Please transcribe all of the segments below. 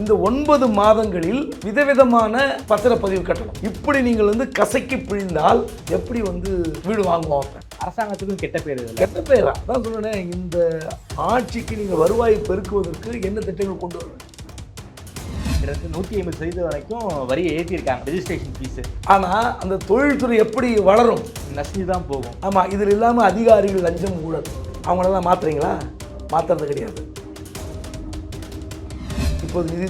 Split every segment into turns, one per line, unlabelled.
இந்த ஒன்பது மாதங்களில் விதவிதமான பத்திரப்பதிவு கட்டணம். இப்படி நீங்கள் வந்து கசக்கி பிழிந்தால் எப்படி வந்து வீடு வாங்குவோம்
அரசாங்கத்துக்கும் கெட்ட பேர்
கெட்ட பேரா? அதான் சொல்றேனே இந்த ஆட்சிக்கு நீங்கள் வருவாயை பெருக்குவதற்கு என்ன திட்டங்கள் கொண்டு வரணும்?
கிட்டத்தட்ட நூற்றி ஐம்பது சதவீதம் வரைக்கும் வரியை ஏற்றிருக்காங்க ரெஜிஸ்ட்ரேஷன் ஃபீஸு
ஆனால் அந்த தொழில்துறை எப்படி வளரும்?
நசிஞ்சு தான் போகும்.
ஆமாம் இதில் இல்லாமல் அதிகாரிகள் லஞ்சம் கூடாது அவங்களெல்லாம் மாத்துறீங்களா? மாற்றுறது கிடையாது. இப்போது நிதி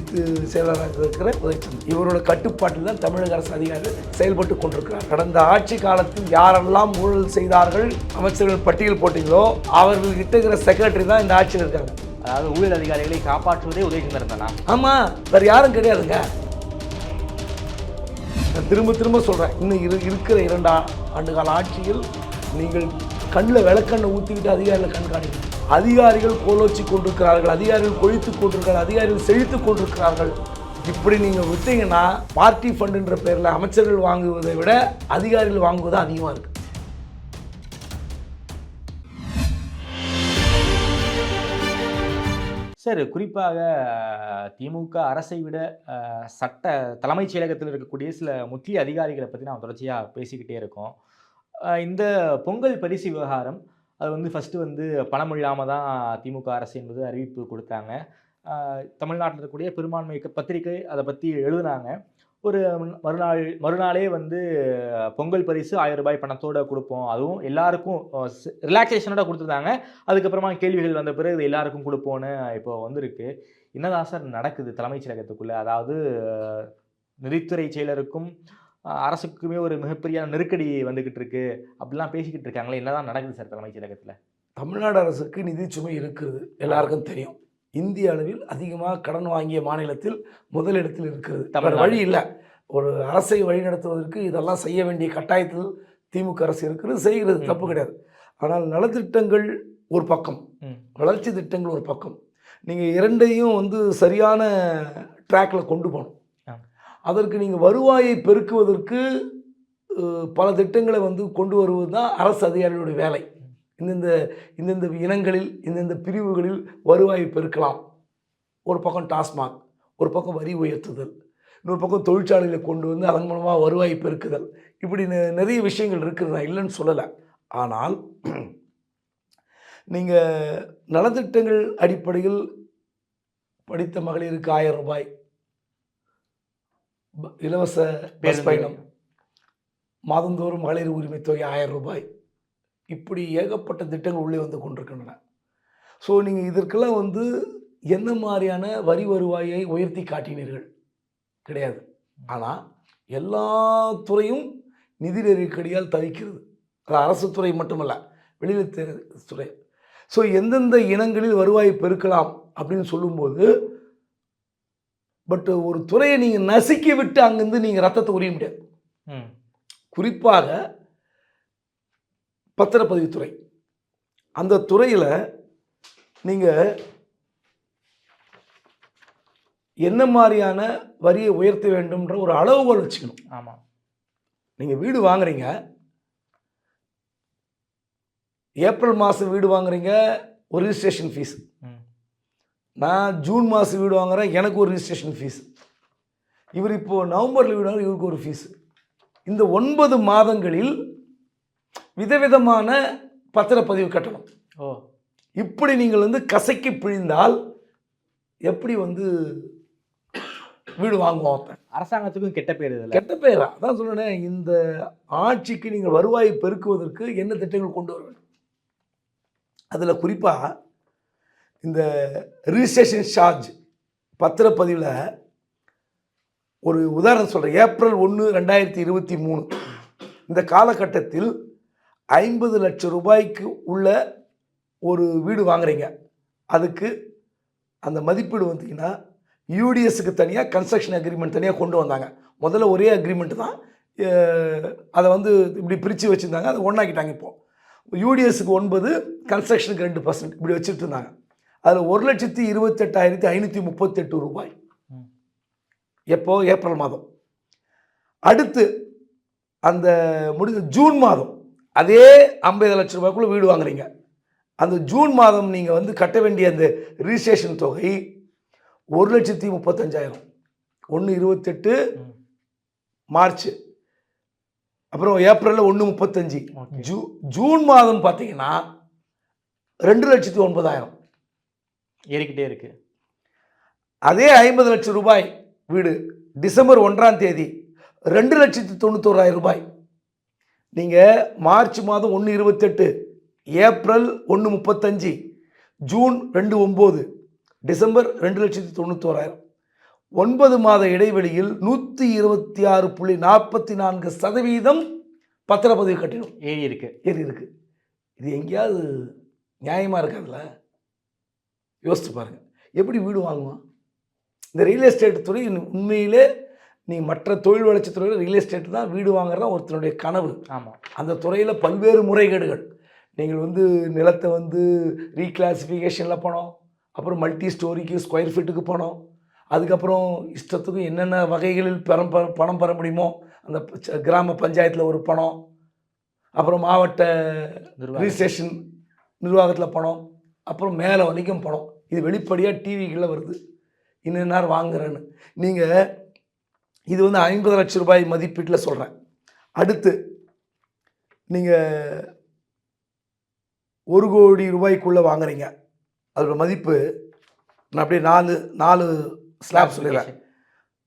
செயலாளராக இருக்கிற உதயச்சந்திரன். இவரோட கட்டுப்பாட்டில் தான் தமிழக அரசு அதிகாரிகள் செயல்பட்டு கொண்டிருக்கிறார். கடந்த ஆட்சி காலத்தில் யாரெல்லாம் ஊழல் செய்தார்கள் அமைச்சர்கள் பட்டியல் போட்டீங்களோ அவர்கள் கிட்ட இருக்கிற செக்ரட்டரி தான் இந்த ஆட்சியில் இருக்காங்க.
அதாவது ஊழல் அதிகாரிகளை காப்பாற்றுவதே உதயசந்திரன் தானா?
ஆமாம் வேறு யாரும் கிடையாதுங்க. நான் திரும்ப திரும்ப சொல்கிறேன் இன்னும் இரு இருக்கிற இரண்டு ஆண்டு கால ஆட்சியில் நீங்கள் கண்ணில் விளக்கண்ணை ஊற்றிக்கிட்டு அதிகாரிகளை கண்காணிக்கணும். அதிகாரிகள் கோலோச்சி கொண்டிருக்கிறார்கள் அதிகாரிகள் கொழித்து கொண்டிருக்கிறார்கள் அதிகாரிகள் செழித்து கொண்டிருக்கிறார்கள். இப்படி நீங்கள் விட்டீங்கன்னா பார்ட்டி ஃபண்டுன்ற பேரில் அமைச்சர்கள் வாங்குவதை விட அதிகாரிகள் வாங்குவது அதிகமாக இருக்குது
சார் குறிப்பாக திமுக அரசை விட சட்ட தலைமைச் செயலகத்தில் இருக்கக்கூடிய சில முக்கிய அதிகாரிகளை பற்றி நாம் தொடர்ச்சியாக பேசிக்கிட்டே இருக்கோம். இந்த பொங்கல் பரிசு விவகாரம் அது வந்து ஃபஸ்ட்டு வந்து பணம் இல்லாமல் தான் திமுக அரசு என்பது அறிவிப்பு கொடுத்தாங்க. தமிழ்நாட்டில் இருக்கக்கூடிய பெரும்பான்மை பத்திரிகை அதை பற்றி எழுதுனாங்க. ஒரு மறுநாள் மறுநாளே வந்து பொங்கல் பரிசு ஆயிரம் ரூபாய் பணத்தோட கொடுப்போம். அதுவும் எல்லாருக்கும் ரிலாக்ஸேஷனோட கொடுத்துருந்தாங்க. அதுக்கப்புறமா கேள்விகள் வந்த பிறகு இது எல்லாருக்கும் கொடுப்போன்னு இப்போ வந்திருக்கு. என்னதான் சார் நடக்குது தலைமைச் செயலகத்துக்குள்ளே? அதாவது நிதித்துறை செயலருக்கும் அரசுக்குமே ஒரு மிகப்பெரிய நெருக்கடி வந்துகிட்டு இருக்கு அப்படிலாம் பேசிக்கிட்டு இருக்காங்களே என்னதான் நடக்குது சார் தலைமைச் செயலகத்துல
தமிழ்நாடு அரசுக்கு நிதிச்சுமை இருக்கிறது எல்லாருக்கும் தெரியும் இந்திய அளவில் அதிகமாக கடன் வாங்கிய மாநிலத்தில் முதலிடத்தில் இருக்கிறது
தமிழ்நாடு.
வழி இல்லை ஒரு அரசை வழிநடத்துவதற்கு இதெல்லாம் செய்ய வேண்டிய கட்டாயத்தில் திமுக அரசு இருக்கிறது செய்கிறது. தப்பு கிடையாது ஆனால் நலத்திட்டங்கள் ஒரு பக்கம். வளர்ச்சி திட்டங்கள் ஒரு பக்கம் நீங்கள் இரண்டையும் வந்து சரியான ட்ராக்ல கொண்டு போகணும். அதற்கு நீங்கள் வருவாயை பெருக்குவதற்கு பல திட்டங்களை வந்து கொண்டு வருவது தான் அரசு அதிகாரிகளுடைய வேலை. இந்தந்த இந்தந்த இனங்களில் இந்தந்த பிரிவுகளில் வருவாயை பெருக்கலாம். ஒரு பக்கம் டாஸ்மாக் ஒரு பக்கம் வரி உயர்த்துதல் இன்னொரு பக்கம் தொழிற்சாலைகளை கொண்டு வந்து அதன் மூலமாக வருவாய் பெருக்குதல். இப்படி நெ- நிறைய விஷயங்கள் இருக்குது நான் இல்லைன்னு சொல்லலை. ஆனால் நீங்கள் நலத்திட்டங்கள் அடிப்படையில் படித்த மகளிருக்கு ஆயிரம் ரூபாய் இலவச பஸ் பயணம். மாதந்தோறும் மகளிர் உரிமை தொகை ஆயிரம் ரூபாய். இப்படி ஏகப்பட்ட திட்டங்கள் உள்ளே வந்து கொண்டிருக்கின்றன. ஸோ நீங்கள் இதற்கெல்லாம் வந்து என்ன மாதிரியான வரி வருவாயை உயர்த்தி காட்டினீர்கள்? கிடையாது. ஆனால் எல்லா துறையும் நிதி நெருக்கடியால் தவிக்கிறது. அது அரசு துறை மட்டுமல்ல வெளியில் துறை ஸோ எந்தெந்த இனங்களில் வருவாயை பெருக்கலாம் அப்படின்னு சொல்லும்போது பட் ஒரு துறையை நீங்கள் நசுக்கி விட்டு அங்கேருந்து நீங்கள் ரத்தத்தை உரிய முடியாது.
ம்.
குறிப்பாக பத்திரப்பதிவுத்துறை. அந்த துறையில் நீங்கள் என்ன மாதிரியான வரியை உயர்த்த வேண்டும்ன்ற ஒரு அளவுகோல் வச்சுக்கணும்
ஆமாம்
நீங்கள் வீடு வாங்குறீங்க. ஏப்ரல் மாதம் வீடு வாங்குறீங்க. ஒரு ரிஜிஸ்ட்ரேஷன் ஃபீஸ் நான் ஜூன் மாதம் வீடு வாங்குறேன் எனக்கு ஒரு ரிஜிஸ்ட்ரேஷன் ஃபீஸ் இவர் இப்போது நவம்பரில் வீடு வாங்குற இவருக்கு ஒரு ஃபீஸ் இந்த ஒன்பது மாதங்களில் விதவிதமான பத்திரப்பதிவு கட்டணம்.
ஓ.
இப்படி நீங்கள் வந்து கசக்கி பிழிந்தால் எப்படி வந்து வீடு வாங்குவோம்?
அரசாங்கத்துக்கும் கெட்ட பேர் இதில்.
கெட்ட பேரா? அதான் சொல்றேனே இந்த ஆட்சிக்கு நீங்கள் வருவாயை பெருக்குவதற்கு என்ன திட்டங்கள் கொண்டு வர வேண்டும்? அதில் குறிப்பாக இந்த ரிஜிஸ்ட்ரேஷன் சார்ஜ் பத்திரப்பதிவில் ஒரு உதாரணம் சொல்கிறேன் ஏப்ரல் ஒன்று ரெண்டாயிரத்தி இருபத்தி மூணு. இந்த காலகட்டத்தில் ஐம்பது லட்சம் ரூபாய்க்கு உள்ள ஒரு வீடு வாங்குறீங்க. அதுக்கு அந்த மதிப்பீடு வந்தீங்கன்னா யூடிஎஸ்க்கு தனியாக கன்ஸ்ட்ரக்ஷன் அக்ரிமெண்ட் தனியாக கொண்டு வந்தாங்க. முதல்ல ஒரே அக்ரிமெண்ட் தான். அதை வந்து இப்படி பிரித்து வச்சுருந்தாங்க. அதை ஒன்றாக்கிட்டாங்க இப்போது யூடிஎஸ்க்கு ஒன்பது கன்ஸ்ட்ரக்ஷனுக்கு ரெண்டு பர்சன்ட் இப்படி வச்சுட்டு இருந்தாங்க. அதில் ஒரு லட்சத்தி இருபத்தெட்டாயிரத்தி ஐநூற்றி முப்பத்தெட்டு ரூபாய். எப்போ? ஏப்ரல் மாதம். அடுத்து அந்த முடிஞ்ச ஜூன் மாதம். அதே ஐம்பது லட்சம் ரூபாய்க்குள்ள வீடு வாங்குறீங்க. அந்த ஜூன் மாதம் நீங்கள் வந்து கட்ட வேண்டிய அந்த ரிஜிஸ்ட்ரேஷன் தொகை ஒரு லட்சத்தி முப்பத்தஞ்சாயிரம். ஒன்று இருபத்தெட்டு. மார்ச். அப்புறம் ஏப்ரலில் ஒன்று முப்பத்தஞ்சு. ஜூ ஜூன் மாதம் பார்த்தீங்கன்னா ரெண்டு லட்சத்தி ஒன்பதாயிரம்.
ஏறிக்கிட்டே இருக்கு.
அதே ஐம்பது லட்சம் ரூபாய் வீடு டிசம்பர் ஒன்றாம் தேதி ரெண்டு லட்சத்தி தொண்ணூத்தோராயிரம் ரூபாய். நீங்கள் மார்ச் மாதம் ஒன்று இருபத்தெட்டு ஏப்ரல் ஒன்று முப்பத்தஞ்சு ஜூன் ரெண்டு ஒம்பது டிசம்பர் ரெண்டு லட்சத்தி தொண்ணூத்தோராயிரம். ஒன்பது மாத இடைவெளியில் நூற்றி இருபத்தி ஆறு புள்ளி நாற்பத்தி நான்கு சதவீதம் பத்திரப்பதிவு கட்டினம்.
ஏறி இருக்கு.
ஏறி இருக்கு. இது எங்கேயாவது நியாயமாக இருக்காதுல்ல யோசிச்சு பாருங்க. எப்படி வீடு வாங்குவான்? இந்த ரியல் எஸ்டேட் துறை உண்மையிலே நீ மற்ற தொழில் வளர்ச்சி துறையில் ரியல் எஸ்டேட் தான் வீடு வாங்குறது தான் ஒருத்தனுடைய கனவு.
ஆமா.
அந்த துறையில் பல்வேறு முறைகேடுகள். நீங்கள் வந்து நிலத்தை வந்து ரீக்ளாசிஃபிகேஷனில் பணம் அப்புறம் மல்டி ஸ்டோரிக்கு ஸ்கொயர் ஃபீட்டுக்கு பணம் அதுக்கப்புறம் இஷ்டத்துக்கு என்னென்ன வகைகளில் பணம் பெற- பணம் பெற முடியுமோ அந்த கிராம பஞ்சாயத்தில் ஒரு பணம். அப்புறம் மாவட்ட. ரிஜிஸ்ட்ரேஷன் நிர்வாகத்தில் பணம் அப்புறம் மேலே வரைக்கும் பணம் இது வெளிப்படையாக டிவிகளில் வருது. இன்னும் நேரம் வாங்குறேன்னு. நீங்கள் இது வந்து ஐம்பது லட்சம் ரூபாய் மதிப்பீட்டில் சொல்கிறேன் அடுத்து நீங்கள் ஒரு கோடி ரூபாய்க்குள்ளே வாங்குறீங்க. அதோட மதிப்பு நான் அப்படியே நாலு நாலு ஸ்லாப் சொல்லிடுறேன்.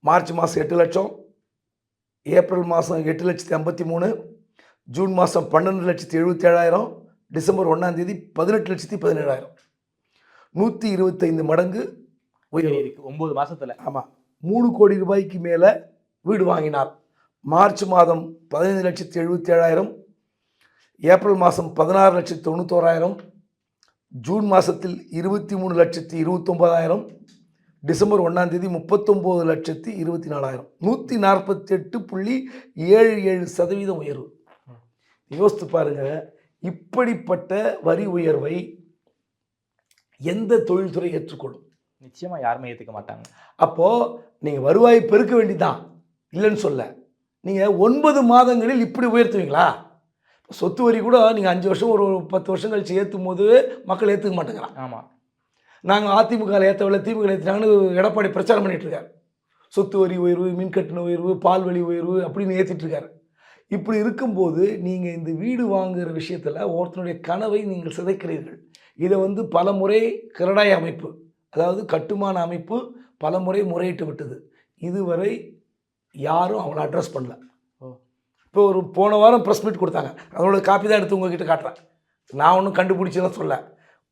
மார்ச் மாதம் எட்டு லட்சம் ஏப்ரல் மாதம் எட்டு லட்சத்தி ஐம்பத்தி மூணு ஜூன் மாதம் பன்னெண்டு லட்சத்தி எழுபத்தி ஏழாயிரம் டிசம்பர் ஒன்றாம் தேதி பதினெட்டு லட்சத்தி பதினேழாயிரம். நூற்றி இருபத்தைந்து மடங்கு
ஏறி
உயர்வு
இருக்கு ஒன்பது மாசத்துல.
ஆமாம் மூணு கோடி ரூபாய்க்கு மேலே வீடு வாங்கினார். மார்ச் மாதம் பதினைந்து லட்சத்தி எழுபத்தி ஏழாயிரம் ஏப்ரல் மாதம் பதினாறு லட்சத்தி தொண்ணூத்தோராயிரம். ஜூன் மாதத்தில் இருபத்தி மூணு லட்சத்தி இருபத்தொம்போதாயிரம் டிசம்பர் ஒன்றாம் தேதி முப்பத்தொம்போது லட்சத்தி இருபத்தி நாலாயிரம் நூற்றி நாற்பத்தி எட்டு புள்ளி ஏழு ஏழு சதவீதம் உயர்வு. யோசித்து பாருங்க. இப்படிப்பட்ட வரி உயர்வை எந்த தொழில்துறை ஏற்றுக்கொள்ளும்
நிச்சயமா யாருமே ஏத்துக்க மாட்டாங்க.
அப்போது நீங்கள் வருவாய் பெருக்க வேண்டிதான் இல்லைன்னு சொல்ல. நீங்கள் ஒன்பது மாதங்களில் இப்படி உயர்த்துவீங்களா? சொத்து வரி கூட நீங்கள் அஞ்சு வருஷம் ஒரு பத்து வருஷம் கழிச்சு ஏற்றும் போது மக்கள் ஏற்றுக்க மாட்டேங்கிறான்
ஆமா.
நாங்கள் அதிமுக ஏற்றவில்லை திமுக ஏற்றினாங்கன்னு எடப்பாடி பிரச்சாரம் பண்ணிட்டு இருக்காரு. சொத்து வரி உயர்வு மின்கட்டண உயர்வு பால் வழி உயர்வு அப்படின்னு ஏற்றிட்டு இருக்காரு. இப்படி இருக்கும்போது நீங்கள் இந்த வீடு வாங்குகிற விஷயத்தில் ஒருத்தனுடைய கனவை நீங்கள் சிதைக்கிறீர்கள். இதை வந்து பல முறை கிரடாய் அமைப்பு அதாவது கட்டுமான அமைப்பு பல முறை முறையிட்டு விட்டது. இதுவரை யாரும் அவங்கள அட்ரஸ் பண்ணல.
ஓ.
இப்போ ஒரு போன வாரம் ப்ரெஸ் மீட் கொடுத்தாங்க. அதோட காப்பி தான் எடுத்து உங்ககிட்ட காட்டுறேன். நான் ஒன்றும் கண்டுபிடிச்சலாம் சொல்ல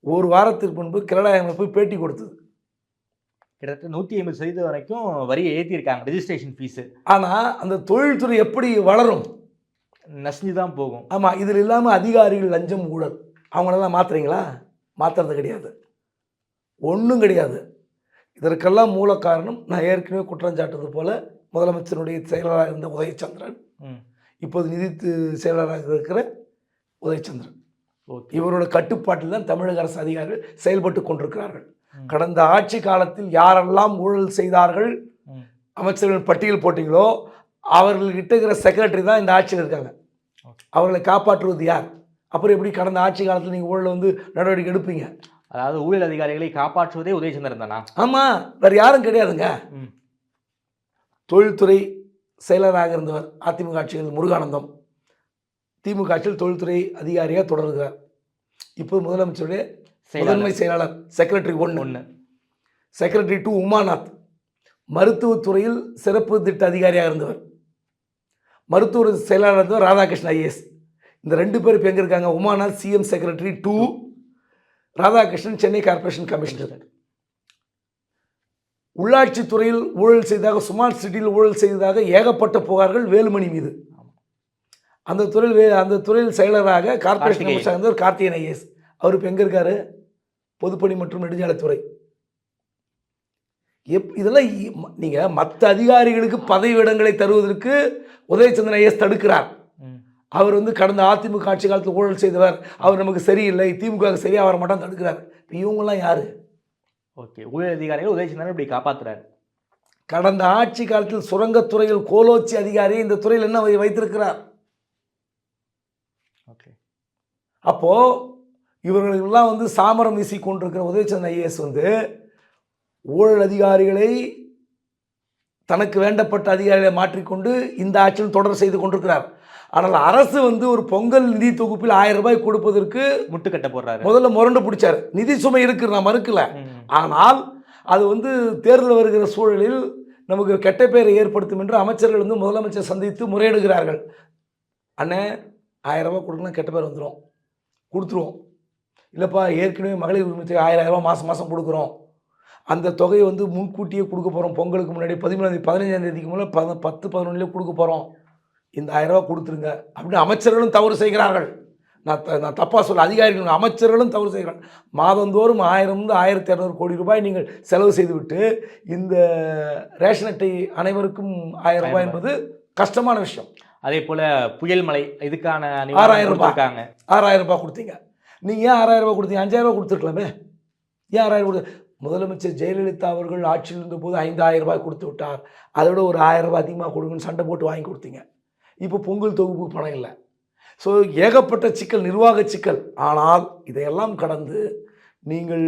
ஒரு வாரத்திற்கு முன்பு கிரடாய் அமைப்பு பேட்டி கொடுத்தது.
கிட்டத்தட்ட நூத்தி ஐம்பது சதவீதம் வரைக்கும் வரியை ஏத்தி இருக்காங்க ரெஜிஸ்ட்ரேஷன் ஃபீஸ்
ஆனால் அந்த தொழில்துறை எப்படி வளரும்?
நசிஞ்சு தான் போகும்.
ஆமாம் இதில் இல்லாமல் அதிகாரிகள் லஞ்சம் ஊழல். அவங்களெல்லாம் மாற்றுறீங்களா மாற்றுறது கிடையாது. ஒன்றும் கிடையாது. இதற்கெல்லாம் மூல காரணம் நான் ஏற்கனவே குற்றம் சாட்டுவது போல முதலமைச்சருடைய செயலராக இருந்த உதயச்சந்திரன். இப்போது நிதி செயலராக இருக்கிற உதயச்சந்திரன். இவரோட கட்டுப்பாட்டில் தான் தமிழக அரசு அதிகாரிகள் செயல்பட்டு கொண்டிருக்கிறார்கள். கடந்த ஆட்சி காலத்தில் யாரெல்லாம் ஊழல் செய்தார்கள். அமைச்சர்கள் பட்டியல் போட்டிங்களோ அவர்கள்கிட்ட இருக்கிற செக்ரட்டரி தான் இந்த ஆட்சியில் இருக்காங்க. அவர்களை காப்பாற்றுவது யார்? அப்புறம் எப்படி கடந்த ஆட்சி காலத்தில் நீங்கள் ஊழல் வந்து நடவடிக்கை எடுப்பீங்க?
அதாவது ஊழல் அதிகாரிகளை காப்பாற்றுவதே உதயச்சந்திரன் தானா?
ஆமாம் வேறு யாரும் கிடையாதுங்க. தொழில்துறை செயலராக இருந்தவர் அதிமுக ஆட்சியில் முருகானந்தம். திமுக ஆட்சியில் தொழில்துறை அதிகாரியாக தொடர்கிறார். இப்போ முதலமைச்சருடைய முதன்மை செயலாளர் செக்ரட்டரி ஒன்று
ஒன்று
செக்ரட்டரி டு உமாநாத். மருத்துவத்துறையில் சிறப்பு திட்ட அதிகாரியாக இருந்தவர். மருத்துவ செயலாளர் இருந்தவர் ராதாகிருஷ்ணன் ஐஏஎஸ் இந்த ரெண்டு பேர் இப்போ எங்கே இருக்காங்க? Umanath CM secretary two Radhakrishnan Chennai corporation commissioner உள்ளாட்சி துறையில் ஊழல் செய்ததாக ஸ்மார்ட் சிட்டியில் ஊழல் செய்ததாக ஏகப்பட்ட புகார்கள் வேலுமணி மீது. அந்த துறையில் வே அந்த துறையில் செயலராக corporation
Karthikeyan.
Commissioner Karthikeyan IAS அவர் இப்போ எங்கே இருக்காரு? பொதுப்பணி மற்றும் நெடுஞ்சாலைத்துறை. எப் இதெல்லாம் நீங்கள் மற்ற அதிகாரிகளுக்கு பதவி இடங்களை தருவதற்கு உதயச்சந்திரன் ஐஎஸ் தடுக்கிறார். அவர் வந்து கடந்த அதிமுக ஆட்சி காலத்தில் ஊழல் செய்தவர். அவர் நமக்கு சரியில்லை திமுக சரியாக வர மாட்டான் தடுக்கிறார். இப்போ இவங்கெல்லாம் யார்?
ஓகே ஊழல் அதிகாரிகள் உதயச்சந்திரன் இப்படி காப்பாத்துறாரு.
கடந்த ஆட்சி காலத்தில் சுரங்கத்துறையில் கோலோச்சி அதிகாரி இந்த துறையில் என்ன வைத்திருக்கிறார்?
ஓகே.
அப்போது இவர்களுக்கெல்லாம் வந்து சாமரம் வீசி கொண்டிருக்கிற உதயச்சந்திரன் ஐஏஎஸ் வந்து ஊழல் அதிகாரிகளை தனக்கு வேண்டப்பட்ட அதிகாரிகளை மாற்றிக்கொண்டு இந்த ஆட்சியில் தொடர் செய்து கொண்டிருக்கிறார். ஆனால் அரசு வந்து ஒரு பொங்கல் நிதி தொகுப்பில் ஆயிரம் ரூபாய் கொடுப்பதற்கு
முட்டுக்கட்டை போடுறாரு.
முதல்ல முரண்டு பிடிச்சார். நிதி சுமை இருக்கு நான் மறுக்கல. ஆனால் அது வந்து தேர்தல் வருகிற சூழலில் நமக்கு கெட்ட பெயரை ஏற்படுத்தும் என்று அமைச்சர்கள் வந்து முதலமைச்சர் சந்தித்து முறையிடுகிறார்கள். அண்ணே ஆயிரம் ரூபாய் கொடுக்கலாம் கெட்ட பேர் வந்துடும் கொடுத்துருவோம். இல்லைப்பா ஏற்கனவே மகளிர் உரிமை ஆயிரம் ரூபாய் மாதம் மாதம் கொடுக்குறோம். அந்த தொகையை வந்து முன்கூட்டியே கொடுக்க போகிறோம் பொங்கலுக்கு முன்னாடி பதிமூணாந்தேதி பதினஞ்சாம் தேதிக்கு முன்னாடி பத பத்து பதினொன்றுலேயே கொடுக்க போகிறோம் இந்த ஆயிரம் ரூபாய் கொடுத்துருங்க. அப்படின்னு அமைச்சர்களும் தவறு செய்கிறார்கள். நான் த நான் தப்பாக சொல்ல அதிகாரிகள் அமைச்சர்களும் தவறு செய்கிறார்கள். மாதந்தோறும் ஆயிரம்ந்து ஆயிரத்தி இரநூறு கோடி ரூபாய் நீங்கள் செலவு செய்துவிட்டு இந்த ரேஷன் அட்டை அனைவருக்கும் ஆயிரம் ரூபாய் என்பது கஷ்டமான விஷயம்.
அதே போல புயல் மழை இதுக்கான
ஆறாயிரம் ரூபாய்.
இருக்காங்க
ஆறாயிரம் ரூபாய் கொடுத்தீங்க. நீங்கள் ஏன் ஆறாயிரம் ரூபாய் கொடுத்தீங்க? அஞ்சாயிரம் ரூபாய் கொடுத்துருக்கலாமே. ஏன் ஆறாயிரம் கொடுத்து முதலமைச்சர் ஜெயலலிதா அவர்கள் ஆட்சியில் இருந்தபோது ஐந்தாயிரம் ரூபாய் கொடுத்து விட்டார். அதை விட ஒரு ஆயிரம் ரூபாய் அதிகமாக கொடுங்கன்னு சண்டை போட்டு வாங்கி கொடுத்தீங்க. இப்போ பொங்கல் தொகுப்பு பணம் இல்லை. ஸோ ஏகப்பட்ட சிக்கல் நிர்வாக சிக்கல். ஆனால் இதையெல்லாம் கடந்து நீங்கள்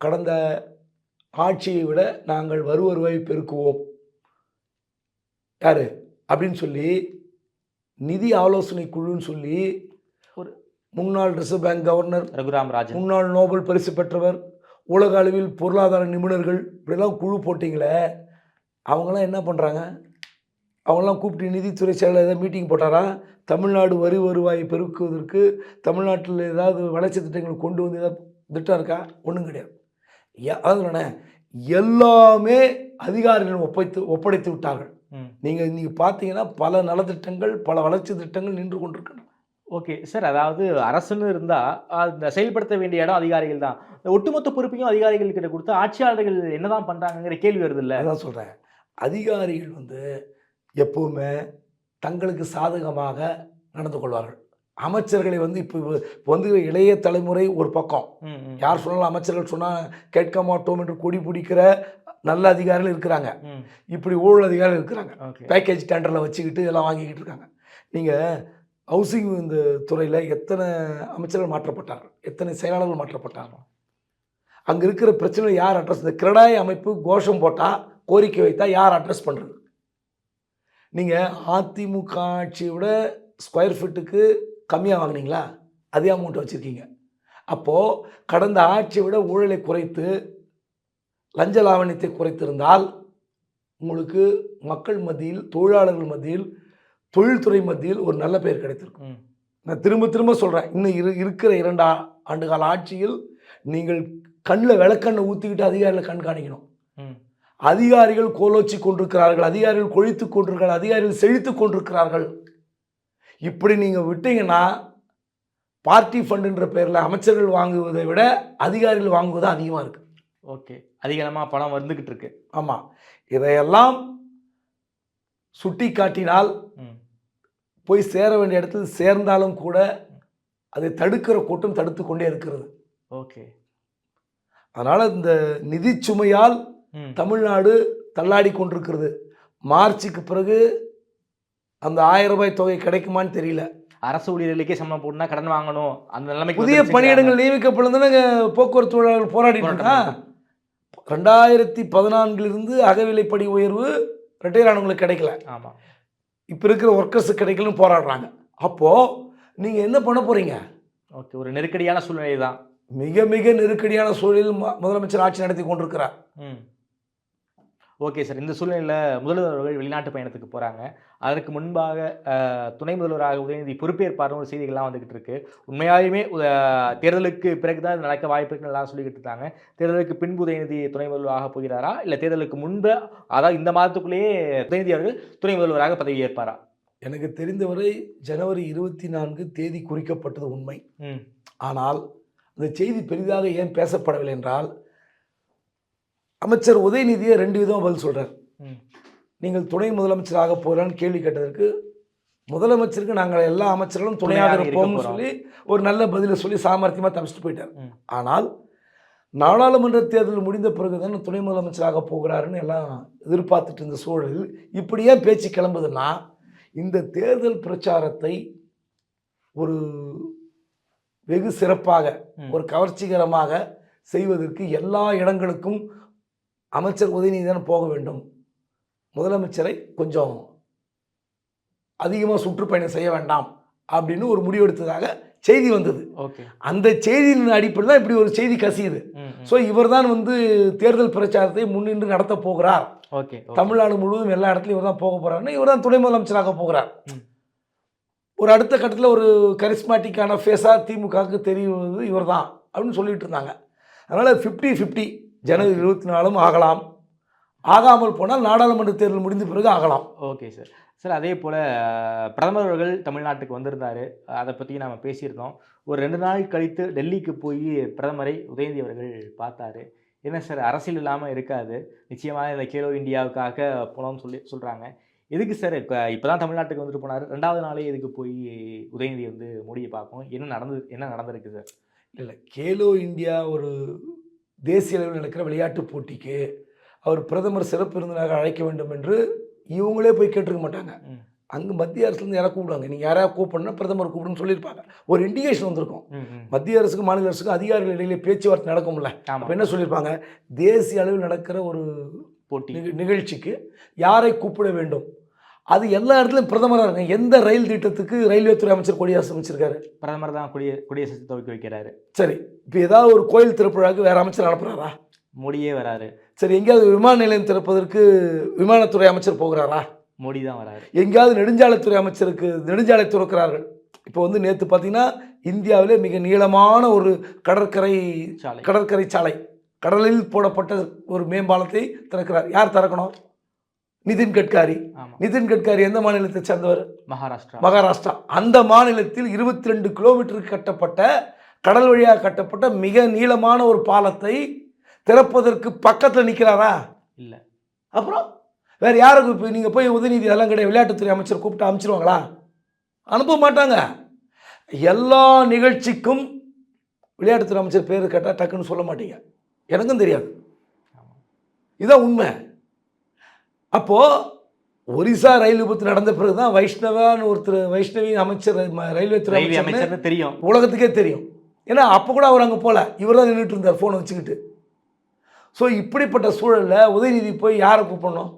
கடந்த ஆட்சியை விட நாங்கள் வரு வருவாய் பெருக்குவோம். யாரு? அப்படின்னு சொல்லி நிதி ஆலோசனை குழுன்னு சொல்லி ஒரு முன்னாள் Reserve Bank governor
Raghuram Rajan.
முன்னாள் நோபல் பரிசு பெற்றவர் உலக அளவில் பொருளாதார நிபுணர்கள் இப்படிலாம் குழு போட்டிங்களே அவங்களாம் என்ன பண்ணுறாங்க அவங்களாம் கூப்பிட்டு நிதித்துறை செயலர் ஏதாவது மீட்டிங் போட்டாரா? தமிழ்நாடு வரி வருவாயை பெருக்குவதற்கு தமிழ்நாட்டில் ஏதாவது வளர்ச்சி திட்டங்கள் கொண்டு வந்து ஏதாவது திட்டம் இருக்கா? ஒன்றும் கிடையாது. ஏ- அதாவது என்ன எல்லாமே அதிகாரிகள் ஒப்படைத்து ஒப்படைத்து விட்டார்கள். நீங்கள் நீங்கள் பார்த்தீங்கன்னா பல நலத்திட்டங்கள் பல வளர்ச்சி திட்டங்கள் நின்று கொண்டிருக்கின்றன.
ஓகே சார் அதாவது அரசுன்னு இருந்தா அந்த செயல்படுத்த வேண்டிய இடம் அதிகாரிகள் தான். ஒட்டுமொத்த பொறுப்பையும் அதிகாரிகள் கிட்ட கொடுத்து ஆட்சியாளர்கள் என்னதான் பண்றாங்கங்கிற கேள்வி வருது இல்ல.
அதான் சொல்கிறேன் அதிகாரிகள் வந்து எப்பவுமே தங்களுக்கு சாதகமாக நடந்து கொள்வார்கள். அமைச்சர்களை வந்து இப்போ இப்போ வந்து இளைய தலைமுறை ஒரு பக்கம். யார் சொன்னாலும் அமைச்சர்கள் சொன்னால் கேட்க மாட்டோம் என்று கொடி பிடிக்கிற நல்ல அதிகாரிகள் இருக்கிறாங்க. இப்படி ஊழல் அதிகாரிகள் இருக்கிறாங்க. பேக்கேஜ் டெண்டரில் வச்சுக்கிட்டு எல்லாம் வாங்கிக்கிட்டு இருக்காங்க. நீங்கள் ஹவுசிங் இந்த துறையில் எத்தனை அமைச்சர்கள் மாற்றப்பட்டார்கள்? எத்தனை செயலாளர்கள் மாற்றப்பட்டார்கள்? அங்கே இருக்கிற பிரச்சனை யார் அட்ரஸ் இந்த கிரடாய் அமைப்பு கோஷம் போட்டால் கோரிக்கை வைத்தா யார் அட்ரஸ் பண்ணுறது நீங்கள் அதிமுக ஆட்சியை விட ஸ்கொயர் ஃபீட்டுக்கு கம்மியாக வாங்குனீங்களா? அதே அமௌண்ட் வச்சுருக்கீங்க. அப்போது கடந்த ஆட்சியை விட ஊழலை குறைத்து லஞ்ச லாவணியத்தை குறைத்திருந்தால் உங்களுக்கு மக்கள் மத்தியில் தொழிலாளர்கள் மத்தியில் தொழில்துறை மத்தியில் ஒரு நல்ல பெயர் கிடைத்திருக்கும். நான் திரும்ப திரும்ப சொல்கிறேன் இன்னும் இரு இருக்கிற இரண்டு ஆ- ஆண்டு கால ஆட்சியில் நீங்கள் கண்ணில் விளக்கண்ணை ஊற்றிக்கிட்டு அதிகாரிகளை கண்காணிக்கணும். அதிகாரிகள் கோலோச்சி கொண்டிருக்கிறார்கள் அதிகாரிகள் கொழித்து கொண்டிருக்கிறார்கள் அதிகாரிகள் செழித்து கொண்டிருக்கிறார்கள். இப்படி நீங்கள் விட்டீங்கன்னா பார்ட்டி ஃபண்டுன்ற பேரில் அமைச்சர்கள் வாங்குவதை விட அதிகாரிகள் வாங்குவது அதிகமாக இருக்குது
ஓகே. அதிகமா பணம் வந்துகிட்டு இருக்கு.
ஆமாம் இதையெல்லாம் சுட்டி காட்டினால். போய் சேர வேண்டிய இடத்தில் சேர்ந்தாலும் கூட அதை தடுக்கிற கூட்டம் தடுத்து கொண்டே இருக்கிறது.
ஓகே.
அதனால் இந்த நிதி சுமையால். தமிழ்நாடு தள்ளாடி கொண்டிருக்கிறது. மார்ச்சுக்கு பிறகு அந்த ஆயிரம் ரூபாய் தொகை கிடைக்குமான்னு தெரியல.
அரசு ஊழியர்களுக்கே சம்பளம் போட்டுனா கடன் வாங்கணும். அந்த நிலைமைக்கு
புதிய. பணியிடங்கள் நியமிக்கப்படுதுன்னு போக்குவரத்து தொழிலாளர்கள் போராடிட்டு ரெண்டாயிரத்தி பதினான்கிலிருந்து அகவிலைப்படி உயர்வு ரிட்டையர் ஆனவங்களுக்கு கிடைக்கல.
ஆமா.
இப்போ இருக்கிற ஒர்க்கர்ஸுக்கு கிடைக்கலன்னு போராடுறாங்க. அப்போது நீங்கள் என்ன பண்ண போகிறீங்க
ஓகே ஒரு நெருக்கடியான சூழ்நிலை தான்
மிக மிக நெருக்கடியான சூழலில் முதலமைச்சர் ஆட்சி நடத்தி கொண்டிருக்கிறார்.
Okay sir. இந்த சூழ்நிலையில் முதல்வர் அவர்கள் வெளிநாட்டு பயணத்துக்கு போகிறாங்க அதற்கு முன்பாக துணை முதல்வராக உதயநிதி பொறுப்பேற்பார்னு ஒரு செய்திகள்லாம் வந்துகிட்டு இருக்கு. உண்மையாலுமே தேர்தலுக்கு பிறகு தான் நடக்க வாய்ப்பு இருக்குன்னு எல்லாம் சொல்லிக்கிட்டு இருக்காங்க. தேர்தலுக்கு பின்பு உதயநிதி துணை முதல்வராக போகிறாரா? இல்லை தேர்தலுக்கு முன்பு அதாவது இந்த மாதத்துக்குள்ளேயே உதயநிதி அவர்கள் துணை முதல்வராக பதவி ஏற்பாரா?
எனக்கு தெரிந்தவரை ஜனவரி இருபத்தி நான்கு தேதி குறிக்கப்பட்டது உண்மை. ஆனால் அந்த செய்தி பெரிதாக ஏன் பேசப்படவில்லை என்றால் அமைச்சர் உதயநிதியை ரெண்டு விதமாக பதில் சொல்கிறார் நீங்கள் துணை முதலமைச்சராக போகிறான்னு கேள்வி கேட்டதற்கு முதலமைச்சருக்கு நாங்கள் எல்லா அமைச்சர்களும் துணையாக இருப்போம்னு. சொல்லி ஒரு நல்ல பதிலை சொல்லி சாமர்த்தியமாக தப்பிச்சுட்டு போயிட்டார். ஆனால் நாடாளுமன்ற தேர்தல் முடிந்த பிறகு தானே துணை முதலமைச்சராக போகிறாருன்னு எல்லாம் எதிர்பார்த்துட்டு இருந்த சூழலில் இப்படியே பேச்சு கிளம்புதுன்னா இந்த தேர்தல் பிரச்சாரத்தை ஒரு வெகு சிறப்பாக. ஒரு கவர்ச்சிகரமாக செய்வதற்கு எல்லா இடங்களுக்கும் அமைச்சர் உதயநிதி தானே போக வேண்டும். முதலமைச்சரை கொஞ்சம் அதிகமாக சுற்றுப்பயணம் செய்ய வேண்டாம் அப்படின்னு ஒரு முடிவெடுத்ததாக செய்தி வந்தது. அந்த செய்தியின் அடிப்படையில் தான் இப்படி ஒரு செய்தி கசியுது. ஸோ இவர்தான் வந்து தேர்தல் பிரச்சாரத்தை முன்னின்று நடத்த போகிறார்.
ஓகே
தமிழ்நாடு முழுவதும் எல்லா இடத்துலையும் இவர் தான் போக போகிறாருன்னு இவர் தான் துணை முதலமைச்சராக போகிறார். ஒரு அடுத்த கட்டத்தில் ஒரு கரிஸ்மாட்டிக்கான ஃபேஸாக திமுகவுக்கு தெரிவது இவர் தான் அப்படின்னு சொல்லிட்டு இருந்தாங்க. அதனால் ஃபிஃப்டி ஃபிஃப்டி ஜனவரி இருபத்தி நாலும் ஆகலாம். ஆகாமல் போனால் நாடாளுமன்ற தேர்தல் முடிந்த பிறகு ஆகலாம்.
ஓகே சார் சார் அதே போல் பிரதமர் அவர்கள் தமிழ்நாட்டுக்கு வந்திருந்தார். அதை பற்றி நாம பேசியிருந்தோம். ஒரு ரெண்டு நாள் கழித்து டெல்லிக்கு போய் பிரதமரை உதயநிதி அவர்கள் பார்த்தாரு. என்ன சார் அரசியல் இல்லாமல் இருக்காது. நிச்சயமாக இந்த கேலோ இந்தியாவுக்காக போனோம்னு சொல்லி சொல்கிறாங்க எதுக்கு சார் இப்போ இப்போ தான் தமிழ்நாட்டுக்கு வந்துட்டு போனார்? ரெண்டாவது நாளே எதுக்கு போய் உதயநிதி வந்து மோடியை பார்க்கும் என்ன நடந்து என்ன நடந்திருக்கு சார்
இல்லை கேலோ இந்தியா ஒரு தேசிய அளவில் நடக்கிற விளையாட்டுப் போட்டிக்கு அவர் பிரதமர் சிறப்பு விருந்தினராக அழைக்க வேண்டும் என்று இவங்களே போய் கேட்டிருக்க மாட்டாங்க. அங்கே மத்திய அரசுலேருந்து யாராவது கூப்பிடுவாங்க? நீங்கள் யாராவது கூப்பிடணும்னா பிரதமர் கூப்பிடுன்னு சொல்லியிருப்பாங்க. ஒரு இண்டிகேஷன் வந்திருக்கும். மத்திய அரசுக்கும் மாநில அரசுக்கும் அதிகாரிகள் இடையிலே பேச்சுவார்த்தை நடக்கும்ல. அப்போ என்ன சொல்லியிருப்பாங்க? தேசிய அளவில் நடக்கிற ஒரு
போட்டி.
நிக- நிகழ்ச்சிக்கு யாரை கூப்பிட வேண்டும்? அது எல்லா இடத்துலையும் பிரதமராக இருங்க எந்த ரயில் திட்டத்துக்கு ரயில்வே துறை அமைச்சர் கொடியாசம் அமைச்சிருக்காரு?
பிரதமர் தான் குடிய குடியரசு துவக்கி வைக்கிறாரு.
சரி. இப்போ ஏதாவது ஒரு கோயில் திறப்புழாக்கு வேற அமைச்சர் அனுப்புறாரா?
மோடியே வராரு.
சரி எங்கேயாவது விமான நிலையம் திறப்பதற்கு விமானத்துறை அமைச்சர் போகிறாரா?
மோடி தான் வராரு.
எங்கேயாவது நெடுஞ்சாலைத்துறை அமைச்சருக்கு நெடுஞ்சாலை துறக்கிறார்கள். இப்போ வந்து நேற்று பார்த்தீங்கன்னா இந்தியாவிலே மிக நீளமான ஒரு கடற்கரை
சாலை.
கடற்கரை சாலை. கடலில் போடப்பட்ட ஒரு மேம்பாலத்தை திறக்கிறார். யார் திறக்கணும்? நிதின் கட்காரி. நிதின் கட்காரி எந்த மாநிலத்தை சேர்ந்தவர்?
மகாராஷ்டிரா.
மகாராஷ்டிரா. அந்த மாநிலத்தில் இருபத்தி ரெண்டு கிலோமீட்டருக்கு கட்டப்பட்ட கடல் வழியாக கட்டப்பட்ட மிக நீளமான ஒரு பாலத்தை திறப்பதற்கு பக்கத்தில் நிற்கிறாரா
இல்லை.
அப்புறம் வேற யாருக்கு இப்போ நீங்கள் போய் உதயநிதி அதெல்லாம் கிடையாது விளையாட்டுத்துறை அமைச்சர் கூப்பிட்டு அனுப்பிச்சிருவாங்களா அனுப்ப மாட்டாங்க. எல்லா நிகழ்ச்சிக்கும் விளையாட்டுத்துறை அமைச்சர் பேர் கேட்டால் டக்குன்னு சொல்ல மாட்டீங்க. எனக்கும் தெரியாது. இதுதான் உண்மை. அப்போது ஒரிசா ரயில் விபத்து நடந்த பிறகு தான் வைஷ்ணவான்னு ஒருத்தர் வைஷ்ணவி அமைச்சர் ரயில்வே துறை அமைச்சர்னு
தெரியும்.
உலகத்துக்கே தெரியும். ஏன்னா அப்போ கூட அவர் அங்கே போகல இவர் தான் நின்றுட்டு இருந்தார் ஃபோனை வச்சுக்கிட்டு. ஸோ இப்படிப்பட்ட சூழலில் உதயநிதி போய் யாரை கூப்பிடணும்?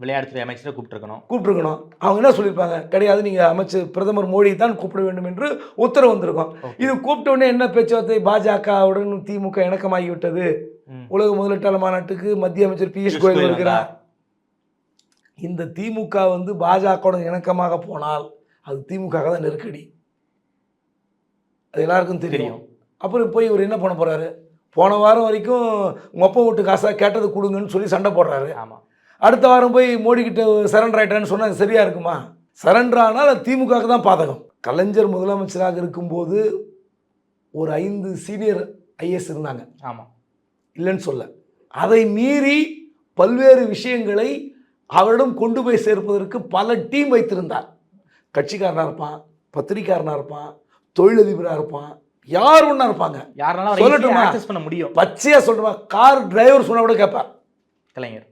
விளையாட்டுத்துறை அமைச்சரை கூப்பிட்டுருக்கணும்.
கூப்பிட்டுருக்கணும். அவங்க என்ன சொல்லியிருப்பாங்க? கிடையாது நீங்கள் அமைச்சர் பிரதமர் மோடி தான் கூப்பிட வேண்டும் என்று உத்தரவு வந்திருக்கும். இது கூப்பிட்ட உடனே என்ன பேச்சுவார்த்தை? பாஜகவுடன் திமுக இணக்கமாகி விட்டது
ம்.
உலக முதலீட்டாளர் மாநாட்டுக்கு மத்திய அமைச்சர் பியூஷ் கோயல் வருகிறார். இந்த திமுக வந்து பாஜகவுடன் இணக்கமாக போனால் அது திமுக தான் நெருக்கடி. அது எல்லாருக்கும் தெரியும். அப்புறம் போய் இவர் என்ன பண்ண போறாரு? போன வாரம் வரைக்கும் மொப்ப வீட்டு காசா கேட்டது கொடுங்கன்னு சொல்லி சண்டை போடுறாரு.
ஆமா.
அடுத்த வாரம் போய் மோடி கிட்ட சரண்டர் ஆயிட்டான்னு சொன்னா அது சரியா இருக்குமா? சரண்டர் ஆனால் அது திமுகவுக்கு தான் பாதகம். கலைஞர் முதலமைச்சராக இருக்கும்போது ஒரு ஐந்து சீனியர் ஐஎஸ் இருந்தாங்க.
ஆமா.
இல்லைன்னு சொல்ல. அதை மீறி பல்வேறு விஷயங்களை அவரிடம் கொண்டு போய் சேர்ப்பதற்கு பல டீம் வைத்திருந்தார். கட்சிக்காரனாக இருப்பான் பத்திரிக்காரனாக இருப்பான் தொழிலதிபராக இருப்பான் யார் ஒன்றா இருப்பாங்க?
யாருனாலும்
சொல்லட்டுமா?
பண்ண முடியும்.
பச்சையாக சொல்லுவா கார் டிரைவர் சொன்னா கூட கேட்பார்.
கலைஞர்.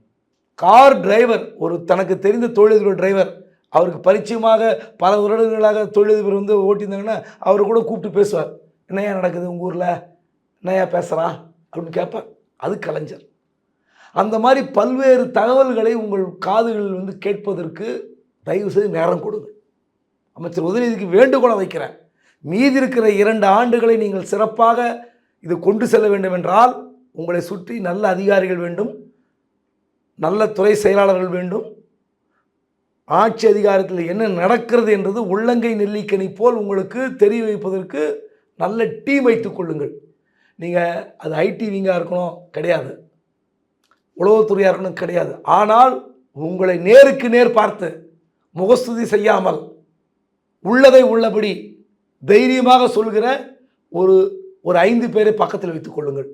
கார் டிரைவர் ஒரு தனக்கு தெரிந்த தொழிலதிபர் டிரைவர் அவருக்கு பரிச்சயமாக பல வருடங்களாக தொழிலதிபர் வந்து ஓட்டியிருந்தாங்கன்னா அவர் கூட கூப்பிட்டு பேசுவார். என்னையா நடக்குது உங்கள் ஊரில்? என்னையா பேசுகிறான் அப்படின்னு கேட்பார். அது கலைஞர். அந்த மாதிரி பல்வேறு தகவல்களை உங்கள் காதுகளில் வந்து கேட்பதற்கு தயவு செய்து நேரம் கொடுங்க. அமைச்சர் உதயநிதிக்கு வேண்டுகோளை வைக்கிறேன். மீதி இருக்கிற இரண்டு ஆண்டுகளை நீங்கள் சிறப்பாக இது கொண்டு செல்ல வேண்டும் என்றால் உங்களை சுற்றி நல்ல அதிகாரிகள் வேண்டும் நல்ல துறை செயலாளர்கள் வேண்டும் ஆட்சி அதிகாரத்தில் என்ன நடக்கிறது என்றது உள்ளங்கை நெல்லிக்கனி போல் உங்களுக்கு தெரிய வைப்பதற்கு நல்ல டீம் வைத்துக் கொள்ளுங்கள். நீங்கள் அது ஐடி விங்காக இருக்கணும் கிடையாது. உளவுத்துறையாக இருக்கணும் கிடையாது. ஆனால் உங்களை நேருக்கு நேர் பார்த்து முகஸ்துதி செய்யாமல் உள்ளதை உள்ளபடி தைரியமாக சொல்கிற ஒரு ஒரு ஐந்து பேரை பக்கத்தில் வைத்துக் கொள்ளுங்கள்.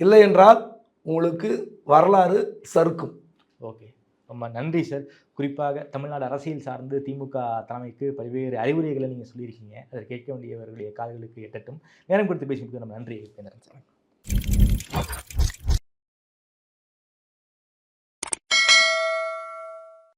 இல்லை என்றால் உங்களுக்கு வரலாறு சறுக்கும்.
ஓகே. ரொம்ப நன்றி சார். குறிப்பாக தமிழ்நாடு அரசியல் சார்ந்து திமுக தலைமைக்கு பல்வேறு அறிவுரைகளை நீங்கள் சொல்லியிருக்கீங்க. அதை கேட்க வேண்டியவர்களுடைய கால்களுக்கு எட்டட்டும். நேரம் கொடுத்து பேசிட்டு நம்ம நன்றி. பேசுகிறேன் சார்.